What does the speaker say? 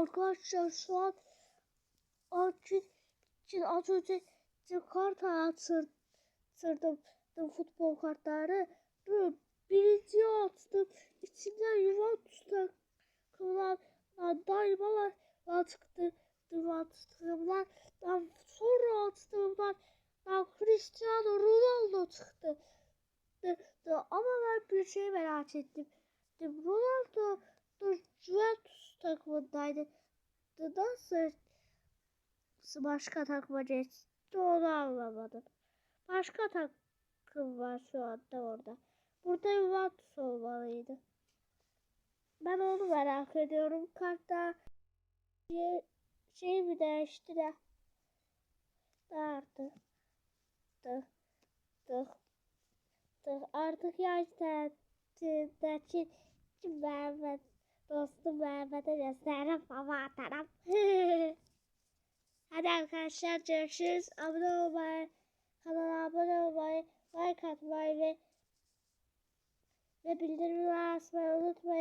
Arkadaşlar şu an Akif için az önce kart attırdım. Futbol kartları. Birinci attım. İçinden. Kıvılan daymalar çıktı. Duvar tuttuğumdan sonra attığımdan Cristiano Ronaldo çıktı. Ama ben bir şey merak ettim. Ronaldo Juventus takımındaydı. Nasıl başka takıma geçti onu anlamadım. Başka takım var şu anda orada. Burada Juventus olmalıydı. Ben onu merak ediyorum. Kartta şey, şey mi değişti de. Artık. Tık. Tık. Tık. Artık yaş tatildeki Mehmet dostum Mehmet'e gösteririm ama atarım. Hadi arkadaşlar görüşürüz. Abone olmayı, kanala abone olmayı, like atmayı ve ve bildirimleri açmayı unutmayın.